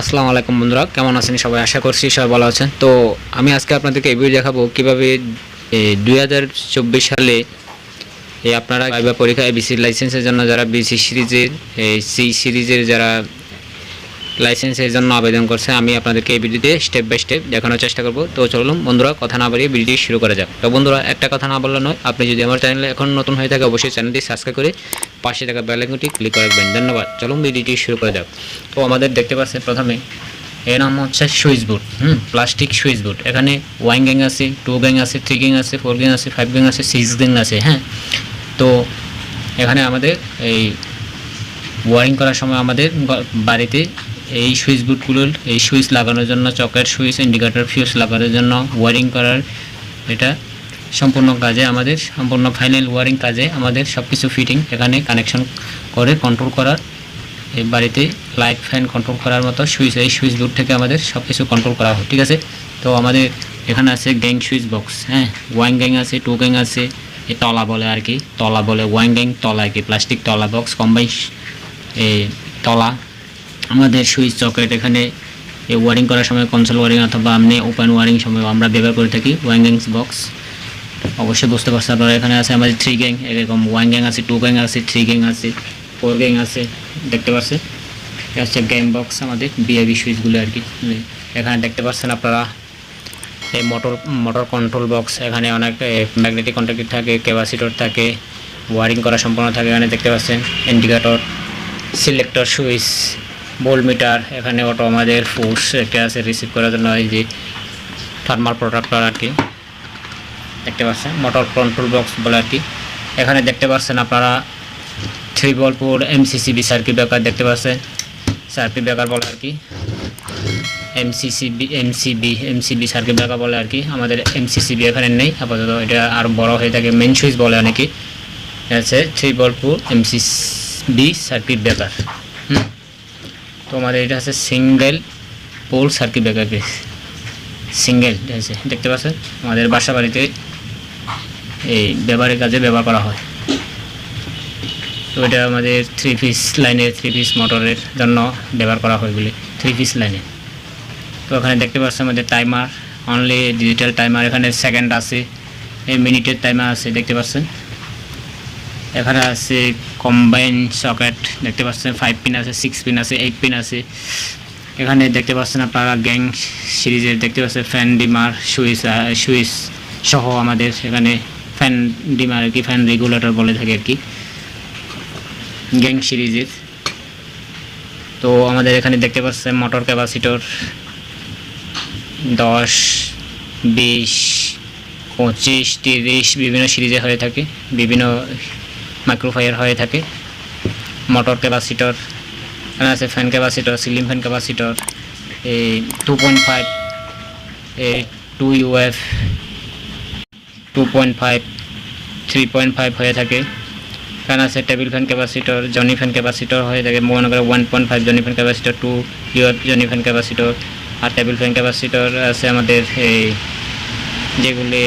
আসসালামু আলাইকুম বন্ধুরা, কেমন আছেন সবাই? আশা করছি সবাই ভালো আছেন। তো আমি আজকে আপনাদেরকে এই ভিডিও দেখাবো কীভাবে দুই হাজার চব্বিশ সালে আপনারা পরীক্ষা পরীক্ষা বিসির লাইসেন্সের জন্য যারা বিসি সিরিজের সি সিরিজের যারা লাইসেন্সের জন্য আবেদন করছে, আমি আপনাদেরকে এই ভিডিওতে স্টেপ বাই স্টেপ দেখানোর চেষ্টা করব। তো চলুন বন্ধুরা, কথা না বাড়িয়ে ভিডিওটি শুরু করা যাক। তো বন্ধুরা, একটা কথা না বললে নয়, আপনি যদি আমার চ্যানেলে এখন নতুন হয়ে থাকে, অবশ্যই চ্যানেলটি সাবস্ক্রাইব করে পাশে থাকা বেল আইকনটি ক্লিক রাখবেন। ধন্যবাদ। চলুন ভিডিওটি শুরু করা যাক। তো আমাদের দেখতে পাচ্ছেন প্রথমে এর নাম হচ্ছে সুইচ বোর্ড হুম প্লাস্টিক সুইচ বোর্ড এখানে ওয়ান গ্যাং আছে টু গ্যাং আছে থ্রি গ্যাং আছে ফোর গ্যাং আছে ফাইভ গ্যাং আছে সিক্স গ্যাং আছে হ্যাঁ। তো এখানে আমাদের এই ওয়ারিং করার সময় আমাদের বাড়িতে এই সুইচ বোর্ডগুলোর এই সুইচ লাগানোর জন্য, চকের সুইচ, ইন্ডিকেটর ফিউজ লাগানোর জন্য, ওয়ারিং করার এটা সম্পূর্ণ কাজে আমাদের, সম্পূর্ণ ফাইনাল ওয়ারিং কাজে আমাদের সব কিছু ফিটিং, এখানে কানেকশন করে কন্ট্রোল করার, এই বাড়িতে লাইট ফ্যান কন্ট্রোল করার মতো সুইচ, এই সুইচ বোর্ড থেকে আমাদের সব কিছু কন্ট্রোল করা হয়, ঠিক আছে? তো আমাদের এখানে আছে গ্যাং সুইচ বক্স হ্যাঁ? ওয়াইং গ্যাং আছে, টু গ্যাং আছে, এই তলা বলে আর কি, তলা বলে, ওয়াইং গ্যাং তলা আর কি প্লাস্টিক তলা বক্স কম্বাইন এই তলা আমাদের সুইচ সকেট এখানে এই ওয়ারিং করার সময় কনসোল ওয়ারিং অথবা আপনি ওপেন ওয়ারিং সময় আমরা ব্যবহার করে থাকি ওয়ান গ্যাংস বক্স অবশ্যই বুঝতে পারছেন আপনারা এখানে আছে আমাদের থ্রি গ্যাং এরকম ওয়ান গ্যাং আছে টু গ্যাং আছে থ্রি গ্যাং আছে ফোর গ্যাং আছে, দেখতে পাচ্ছেন এটা হচ্ছে গ্যাং বক্স আমাদের বিআইবি সুইচগুলো আর কি। এখানে দেখতে পাচ্ছেন আপনারা এই মোটর মোটর কন্ট্রোল বক্স এখানে অনেক ম্যাগনেটিক কন্ট্যাক্ট থাকে ক্যাপাসিটর থাকে ওয়ারিং করা সম্পূর্ণ থাকে এখানে দেখতে পাচ্ছেন indicator selector switch volt meter এখানে অটো আমাদের ফোর্স একটা আছে রিসিভ করার জন্য এই যে থার্মাল প্রোডাক্টর আর কি। দেখতে পাচ্ছেন? মোটর কন্ট্রোল বক্স বলে আর কি। এখানে দেখতে পাচ্ছেন আপনারা থ্রি বলপুর এমসিসিবি সার্কিট ব্রেকার দেখতে পাচ্ছেন। সার্কিট ব্রেকার বলে আর কি। MCCB MCB MCB circuit breaker বলে আর কি। আমাদের এমসিসিবি এখানে নেই, আপাতত এটা আরও বড় হয়ে থাকে। মেন সুইচ বলে অনেকে। হচ্ছে থ্রি বলপুর এমসিবি সার্কিট ব্রেকার হুম? তো আমাদের এটা হচ্ছে single pole circuit breaker case single আছে? দেখতে পাচ্ছেন আমাদের বাসা বাড়িতে এই ব্যবহারের কাজে ব্যবহার করা হয়। তো এটা আমাদের থ্রি পিস লাইনের থ্রি পিস মোটরের জন্য ব্যবহার করা হয় বলে থ্রি পিস লাইনে তো ওখানে দেখতে পাচ্ছেন আমাদের টাইমার অনলি ডিজিটাল টাইমার এখানে সেকেন্ড আছে, এই মিনিটের টাইমার আছে, দেখতে পাচ্ছেন? এখানে আছে কম্বাইন সকেট দেখতে পাচ্ছেন ফাইভ পিন আছে সিক্স পিন আছে এইট পিন আছে। এখানে দেখতে পাচ্ছেন আপনারা গ্যাং সিরিজের, দেখতে পাচ্ছেন ফ্যান ডিমার সুইচ সুইচ সহ আমাদের এখানে ফ্যান ডিমার আর কি ফ্যান রেগুলেটর বলে থাকে আর কি গ্যাং সিরিজের। তো আমাদের এখানে দেখতে পাচ্ছেন মোটর ক্যাপাসিটর দশ, বিশ, পঁচিশ, তিরিশ বিভিন্ন সিরিজে হয়ে থাকে। বিভিন্ন মাইক্রোফায়ার হয়ে থাকে। মোটর ক্যাপাসিটর এখানে আছে fan capacitor ceiling fan capacitor এই টু পয়েন্ট ফাইভ এই two UF two point five three point five হয়ে থাকে। ফ্যান আছে টেবিল ফ্যান ক্যাপাসিটর জনি ফ্যান ক্যাপাসিটর হয়ে থাকে। মনে করে ওয়ান পয়েন্ট ফাইভ জনি ফ্যান ক্যাপাসিটর টু ইউএফ জনি ফ্যান ক্যাপাসিটর আর টেবিল ফ্যান ক্যাপাসিটর আছে আমাদের এই যেগুলি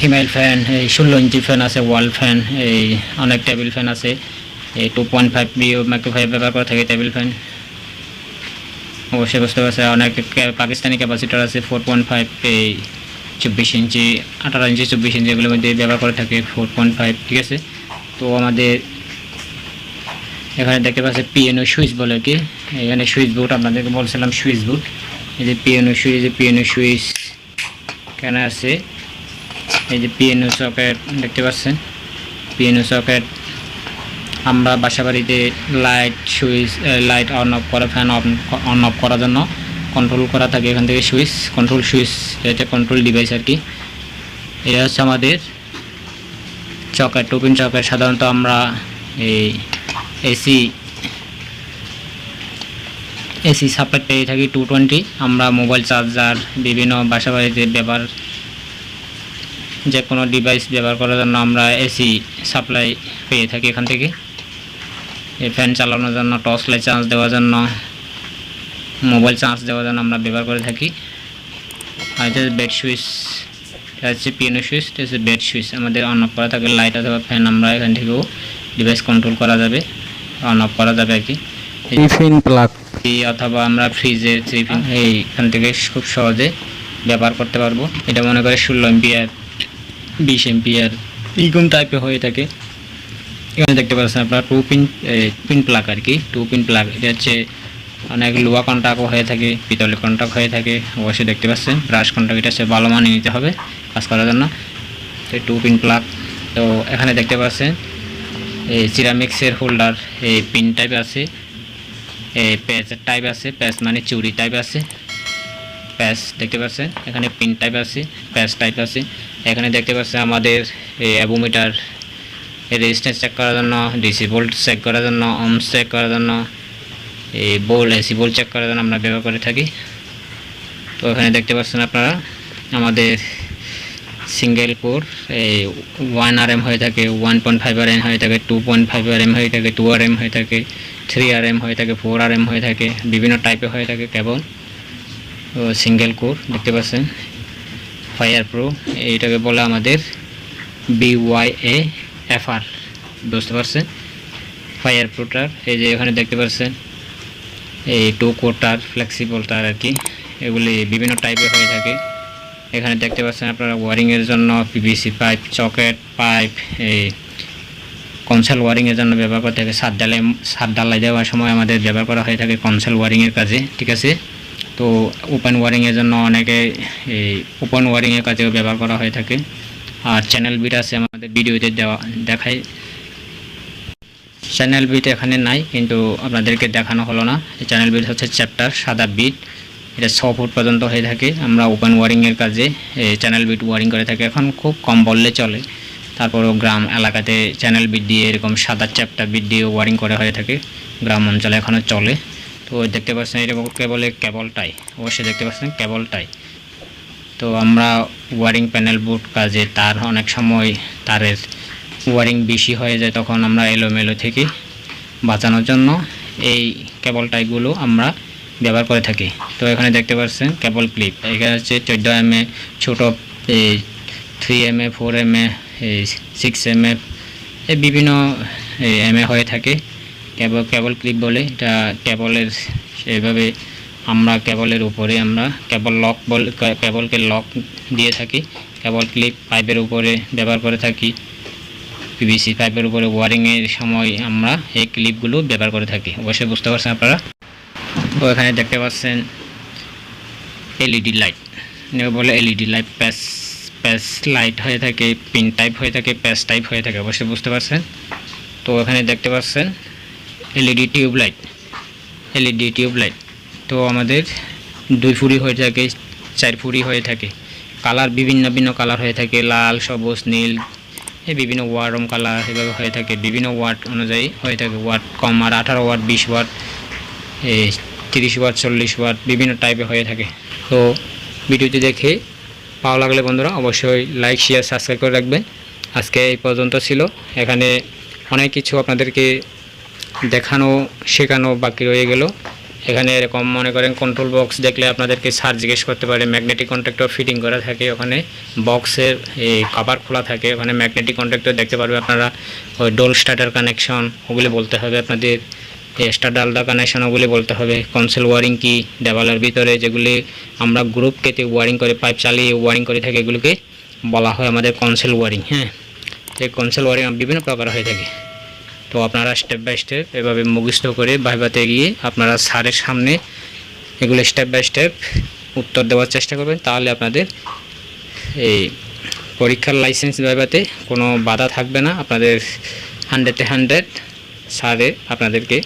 হিমাইল ফ্যান, এই ষোলো ইঞ্চি ফ্যান আছে, ওয়াল ফ্যান, এই অনেক টেবিল ফ্যান আছে, এই টু পয়েন্ট ফাইভ বি মাইক্রোফাইভ ব্যবহার করা থাকে টেবিল ফ্যান। অবশ্যই বুঝতে পারছে অনেক পাকিস্তানি ক্যাপাসিটার আছে, ফোর পয়েন্ট ফাইভ, এই চব্বিশ ইঞ্চি, আঠারো ইঞ্চি, চব্বিশ ইঞ্চি, এগুলোর মধ্যে ব্যবহার করে থাকে, ফোর পয়েন্ট ফাইভ, ঠিক আছে? তো আমাদের এখানে দেখতে পাচ্ছে পিএনও সুইচ বলে কি, এখানে সুইচ বোর্ড, আপনাদেরকে বলছিলাম সুইচ বোর্ড, এই যে পিএনও সুইচ পিএনও সুইচ কেন আছে। এই যে পিএনও সকেট দেখতে পাচ্ছেন? পিএনও সকেট আমরা বাসা বাড়িতে light switch light on off করা ফ্যান অন অফ করার জন্য কন্ট্রোল করা থাকে এখান থেকে সুইচ কন্ট্রোল সুইচ এটা কন্ট্রোল ডিভাইস আর কি। এটা হচ্ছে আমাদের চকেট টুপিন চকেট। সাধারণত আমরা এই এসি এসি সাপ্লাই পেয়ে থাকি টু টোয়েন্টি আমরা মোবাইল চার্জার বিভিন্ন বাসা বাড়িতে ব্যবহার যে কোনো ডিভাইস ব্যবহার করার জন্য আমরা এসি সাপ্লাই পেয়ে থাকি এখান থেকে। এই ফ্যান চালানোর জন্য টর্চ লাইট চার্জ দেওয়ার জন্য মোবাইল চার্জ দেওয়ার জন্য আমরা ব্যবহার করে থাকি। আর এটা বেড সুইচ এটা হচ্ছে পিএনও সুইচ এটা হচ্ছে বেড সুইচ আমাদের অন অফ করা থাকে লাইট অথবা ফ্যান আমরা এখান থেকেও ডিভাইস কন্ট্রোল করা যাবে অন অফ করা যাবে আর কি। টিফিন প্লাগ অথবা আমরা ফ্রিজে এইখান থেকে খুব সহজে ব্যবহার করতে পারব। এটা মনে করে ষোলো এমপিয়ার বিশ এমপিয়ার এইরকম টাইপের হয়ে থাকে এখানে দেখতে পাচ্ছেন আপনার টু পিন পিন প্লাগ আর কি। টু পিন প্লাগ এটা হচ্ছে অনেক লোয়া কন্টাক্টও হয়ে থাকে, পিতলের কন্টাক্ট হয়ে থাকে, অবশ্যই দেখতে পাচ্ছেন। ব্রাশ কন্টাক্ট এটা হচ্ছে ভালো মানিয়ে নিতে হবে কাজ করার জন্য। তো টু পিন প্লাগ তো এখানে দেখতে পাচ্ছেন এই সিরামিক্সের হোল্ডার এই পিন টাইপ আছে এই প্যাচের টাইপ আছে প্যাচ মানে চুরি টাইপ আছে প্যাচ দেখতে পাচ্ছেন, এখানে পিন টাইপ আছে প্যাচ টাইপ আছে। এখানে দেখতে পাচ্ছেন আমাদের এই অ্যাবোমিটার রেজিস্ট্যান্স চেক করার জন্য ডিসি ভোল্ট চেক করার জন্য অমস চেক করার জন্য, এই বোল্ট এসি বোল্ট চেক করার জন্য আমরা ব্যবহার করে থাকি। তো এখানে দেখতে পাচ্ছেন আপনারা, আমাদের সিঙ্গেল কোর এই ওয়ান আর এম হয়ে থাকে one point five R M হয়ে থাকে two point five R M হয়ে থাকে টু আর এম হয়ে থাকে থ্রি আর এম হয়ে থাকে ফোর আর এম হয়ে থাকে, বিভিন্ন টাইপের হয়ে থাকে কেবল সিঙ্গেল কোর দেখতে পাচ্ছেন। ফায়ার প্রো, এইটাকে বলে আমাদের বিওয়াই এ এফ আর বুঝতে পারছেন? ফায়ার প্রোটার, এই যে এখানে দেখতে পাচ্ছেন এই টু কোটার ফ্লেক্সিবল তার আর কি, এগুলি বিভিন্ন টাইপের হয়ে থাকে। এখানে দেখতে পাচ্ছেন আপনারা ওয়ারিংয়ের জন্য পিভিসি পাইপ চকেট পাইপ এই কনসেল ওয়ারিংয়ের জন্য ব্যবহার করতে থাকে। সাত ডালাই সাত ডালাই দেওয়ার সময় আমাদের ব্যবহার করা হয়ে থাকে কনসেল ওয়ারিংয়ের কাজে, ঠিক আছে? তো ওপেন ওয়ারিংয়ের জন্য অনেকে এই ওপেন ওয়ারিংয়ের কাজেও ব্যবহার করা হয়ে থাকে। আর চ্যানেল বিট আছে আমাদের ভিডিওতে দেওয়া, দেখায়। চ্যানেল বিট এখানে নাই, কিন্তু আপনাদেরকে দেখানো হলো না। চ্যানেল বিট হচ্ছে চ্যাপ্টার সাদা বিট এটা ছ ফুট পর্যন্ত হয়ে থাকে। আমরা ওপেন ওয়ারিংয়ের কাজে চ্যানেল বিট ওয়ারিং করে থাকি। এখন খুব কম বললে চলে। তারপরেও গ্রাম এলাকাতে চ্যানেল বিট দিয়ে এরকম সাদা চ্যাপ্টার বিট দিয়ে ওয়ারিং করা হয়ে থাকে। গ্রাম অঞ্চলে এখনও চলে। তো দেখতে পাচ্ছেন এটা কেবল কেবলটাই। অবশ্যই দেখতে পাচ্ছেন কেবলটাই। তো আমরা ওয়ারিং প্যানেল বুট কাজে তার অনেক সময় তারের ওয়ারিং বেশি হয়ে যায় তখন আমরা এলোমেলো থেকে বাঁচানোর জন্য এই কেবল টাইপগুলো আমরা ব্যবহার করে থাকি। তো এখানে দেখতে পাচ্ছেন কেবল ক্লিপ। এখানে হচ্ছে চোদ্দ এম এ ছোটো এই three M A four M A six M A বিভিন্ন এম এ হয়ে থাকে। কেবল কেবল ক্লিপ বলে, এটা কেবলের সেভাবে আমরা কেবলের উপরে আমরা কেবল লক বল কেবলকে লক দিয়ে থাকি কেবল ক্লিপ পাইপের উপরে ব্যবহার করে থাকি পিভিসি পাইপের উপরে ওয়ারিংয়ের সময় আমরা এই ক্লিপগুলো ব্যবহার করে থাকি। অবশ্যই বুঝতে পারছেন আপনারা? তো এখানে দেখতে পাচ্ছেন এলইডি লাইট বলে এলইডি লাইট প্যাস প্যাস লাইট হয়ে থাকে পিন টাইপ হয়ে থাকে প্যাস টাইপ হয়ে থাকে, অবশ্যই বুঝতে পারছেন? তো এখানে দেখতে পাচ্ছেন LED tube light LED tube light তো আমাদের দুই ফুরি হয়ে থাকে, চার ফুরি হয়ে থাকে। কালার বিভিন্ন বিভিন্ন কালার হয়ে থাকে, লাল, সবুজ, নীল, এই বিভিন্ন ওয়ার্ডম কালার এভাবে হয়ে থাকে, বিভিন্ন ওয়ার্ড অনুযায়ী হয়ে থাকে। ওয়ার্ড কম আর আঠারো ওয়ার্ড বিশ ওয়ার্ড এই তিরিশ ওয়াট চল্লিশ ওয়াট বিভিন্ন টাইপের হয়ে থাকে। তো ভিডিওটি দেখে ভালো লাগলে বন্ধুরা অবশ্যই লাইক শেয়ার সাবস্ক্রাইব করে রাখবেন। আজকে এই পর্যন্ত ছিল। এখানে অনেক কিছু আপনাদেরকে দেখানো, শেখানো বাকি রয়ে গেল। এখানে এরকম মনে করেন কন্ট্রোল বক্স দেখলে আপনাদেরকে সার জিজ্ঞেস করতে পারে ম্যাগনেটিক কন্ট্রাক্টর ফিটিং করা থাকে ওখানে বক্সের এই কভার খোলা থাকে, ওখানে ম্যাগনেটিক কন্ট্রাক্টর দেখতে পারবে আপনারা ওই ডোল স্টার্টার কানেকশন ওগুলি বলতে হবে আপনাদের এক্সট্রা ডালদা কানেকশন ওগুলি বলতে হবে কনসেল ওয়ারিং কি দেওয়ালের ভিতরে যেগুলি আমরা গ্রুপ কেটে ওয়ারিং করে পাইপ চালিয়ে ওয়ারিং করে থাকি, এগুলিকে বলা হয় আমাদের কনসেল ওয়ারিং হ্যাঁ? এই কনসেল ওয়ারিং বিভিন্ন প্রকার হয়ে থাকে। তো আপনারা স্টেপ বাই স্টেপ এভাবে মুখস্থ করে ভাইবাতে গিয়ে আপনারা স্যারের সামনে এগুলো স্টেপ বাই স্টেপ উত্তর দেওয়ার চেষ্টা করবেন। তাহলে আপনাদের এই পরীক্ষার লাইসেন্স ভাইভাতে কোনো বাধা থাকবে না। আপনাদের হান্ড্রেডে হান্ড্রেড স্যারে আপনাদেরকে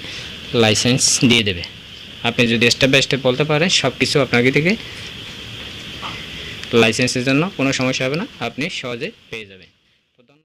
লাইসেন্স দিয়ে দেবে। আপনি যদি স্টেপ বাই স্টেপ বলতে পারেন সব কিছু আপনাকে থেকে লাইসেন্সের জন্য কোনো সমস্যা হবে না। আপনি সহজে পেয়ে যাবেন।